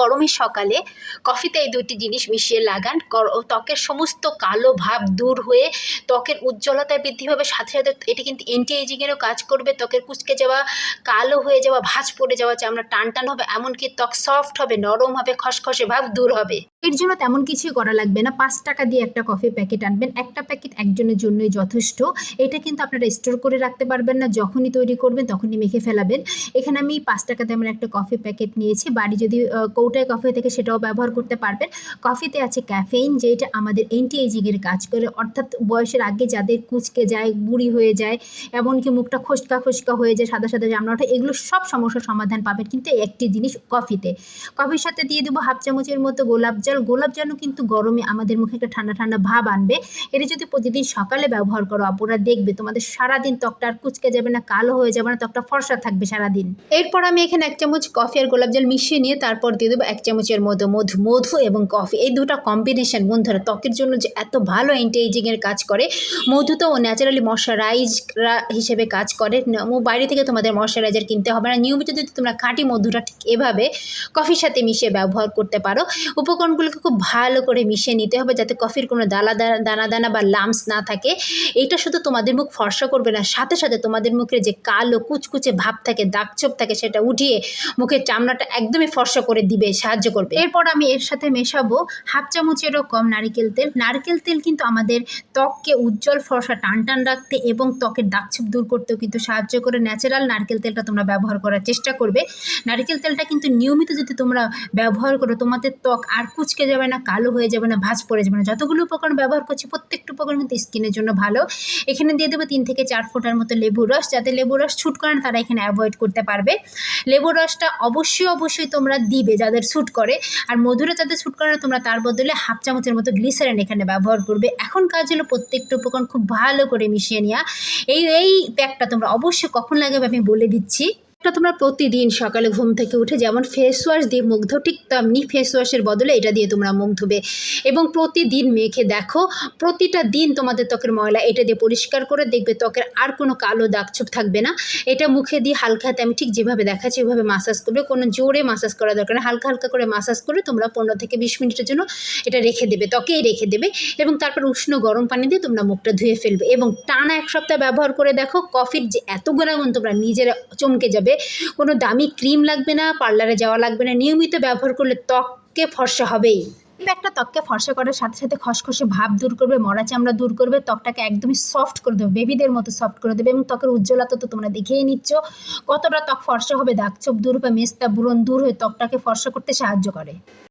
গরমের সকালে কফিতে এই দুটি জিনিস মিশিয়ে লাগান। ত্বকের সমস্ত কালো ভাব দূর হয়ে ত্বকের উজ্জ্বলতা বৃদ্ধি পাবে। সাথে সাথে এটি কিন্তু অ্যান্টি এজিংয়েরও কাজ করবে। ত্বকের কুচকে যাওয়া কালো হয়ে যাওয়া ভাঁজ পড়ে যাওয়া চামড়া টান টান হবে এমনকি ত্বক সফট হবে নরম হবে খসখসে ভাব দূর হবে। এর জন্য তেমন কিছুই করা লাগবে না। পাঁচ টাকা দিয়ে একটা কফি প্যাকেট আনবেন। একটা প্যাকেট একজনের জন্যই যথেষ্ট। এটা কিন্তু আপনারা স্টোর করে রাখতে পারবেন না। যখনই তৈরি করবেন তখনই মেখে ফেলাবেন। এখানে আমি পাঁচ টাকা দামের একটা কফি প্যাকেট নিয়েছি। বাড়ি যদি আহ, কৌটায় কফি থেকে সেটাও ব্যবহার করতে পারবেন। কফিতে আছে ক্যাফেইন যেটা আমাদের অ্যান্টি এজিংয়ের কাজ করে। অর্থাৎ বয়সের আগে যাদের কুচকে যায়, বুড়ি হয়ে যায়, এমনকি মুখটা খসকা খসকা হয়ে যায়, সাদা সাদা জামা ওঠে, এগুলো সব সমস্যার সমাধান পাবেন কিন্তু একটি জিনিস কফিতে কফির সাথে দিয়ে দেবো হাফ চামচের মতো গোলাপ জল। গোলাপ জলও কিন্তু গরমে আমাদের মুখে একটা ঠান্ডা ঠান্ডা ভাব আনবে। এটা যদি প্রতিদিন সকালে ব্যবহার করো, আপুরা দেখবে তোমাদের সারাদিন ত্বকটা আর কুচকে যাবে না, কালো হয়ে যাবে না, ত্বকটা ফর্সা থাকবে সারাদিন। এরপর আমি এখানে এক চামচ কফি আর গোলাপ জল মিশিয়ে নিয়ে তারপর দিয়ে দেবো এক চামচের মতো মধু মধু এবং কফি, এই দুটো কম্বিনেশন বন্ধুরা, ত্বকের জন্য যে এত ভালো অ্যান্টি কাজ করে, মধু তো ন্যাচারালি ময়শ্চারাইজ হিসেবে কাজ করে। বাইরে থেকে তোমাদের ময়শ্চারাইজার কিনতে হবে না। নিয়মিত যদি তোমরা খাঁটি মধুটা ঠিক এভাবে কফির সাথে মিশিয়ে ব্যবহার করতে পারো, উপকরণগুলোকে খুব ভালো করে মিশিয়ে নিতে হবে যাতে কফির কোনো দানা দানা দানা বা লামস না থাকে। এটা শুধু তোমাদের মুখ ফর্সা করবে না, সাথে সাথে তোমাদের মুখের যে কালো কুচকুচে ভাব থাকে, দাগছোপ থাকে, সেটা উঠিয়ে মুখের চামড়াটা একদমই ফর্সা করে দিবে। সাহায্য করবে। এরপর আমি এর সাথে মেশাবো হাফ চামচেরও কম নারিকেল তেল। নারকেল তেল কিন্তু আমাদের ত্বককে উজ্জ্বল, ফর্সা টান টান রাখতে এবং ত্বকের দাগছোপ দূর করতেও কিন্তু সাহায্য করে। ন্যাচারাল নারকেল তেলটা তোমরা ব্যবহার করার চেষ্টা করবে। নারকেল তেলটা কিন্তু নিয়মিত যদি তোমরা ব্যবহার করো, তোমাদের ত্বক আর কুচকে যাবে না, কালো হয়ে যাবে না, ভাঁজ পড়ে যাবে না। যতগুলো উপকরণ ব্যবহার করছি, প্রত্যেকটা উপকরণ কিন্তু স্কিনের জন্য ভালো। এখানে দিয়ে দেবো তিন থেকে চার ফোঁটার মতো লেবু রস। যাতে লেবু রস ছুট করে না তারা এখানে অ্যাভয়েড করতে পারবে। লেবু রসটা অবশ্যই অবশ্যই তোমরা দিবে। যাদের স্যুট করে। আর মধুরে তাদের স্যুট করে না, তোমরা তার বদলে হাফ চামচের মতো গ্লিসারিন এখানে ব্যবহার করবে। এখন কাজ হলো প্রত্যেকটা উপকরণ খুব ভালো করে মিশিয়ে নেওয়া। এই এই প্যাকটা তোমরা অবশ্যই কখন লাগাবে আমি বলে দিচ্ছি। এটা তোমরা প্রতিদিন সকালে ঘুম থেকে উঠে যেমন ফেস ওয়াশ দিয়ে মুখ ধো ঠিক তেমনি ফেস ওয়াশের বদলে এটা দিয়ে তোমরা মুখ ধুবে। এবং প্রতিদিন মেখে দেখো, প্রতিটা দিন তোমাদের ত্বকের ময়লা এটা দিয়ে পরিষ্কার করে দেখবে ত্বকের আর কোনো কালো দাগছোপ থাকবে না। এটা মুখে দিয়ে হালকা হাতে আমি ঠিক যেভাবে দেখাচ্ছি, ওইভাবে মাসাজ করবে। কোনো জোরে মাসাজ করা দরকার না। হালকা হালকা করে মাসাজ করে তোমরা পনেরো থেকে বিশ মিনিটের জন্য এটা রেখে দেবে, ত্বকেই রেখে দেবে। এবং তারপর উষ্ণ গরম পানি দিয়ে তোমরা মুখটা ধুয়ে ফেলবে। এবং টানা এক সপ্তাহ ব্যবহার করে দেখো, কফির যে এত গুণাগুণ তোমরা নিজেরা চমকে যাবে কোনো দামি ক্রিম লাগবে না, পার্লারে যাওয়া লাগবে না, নিয়মিত ব্যবহার করলে ত্বককে ফর্সা হবেই। একটা ত্বককে ফর্সা করার সাথে সাথে খসখসে ভাব দূর করবে, মরা চামড়া দূর করবে, ত্বকটাকে একদমই সফট করে দেবে, বেবিদের মতো সফট করে দেবে এবং ত্বকের উজ্জ্বলতা তো তোমরা দেখেই নিচ্ছ। কতটা ত্বক ফর্সা হবে দাগ চোপ দূর বা মেস্তা বুরন দূর হয়ে ত্বকটাকে ফর্সা করতে সাহায্য করে।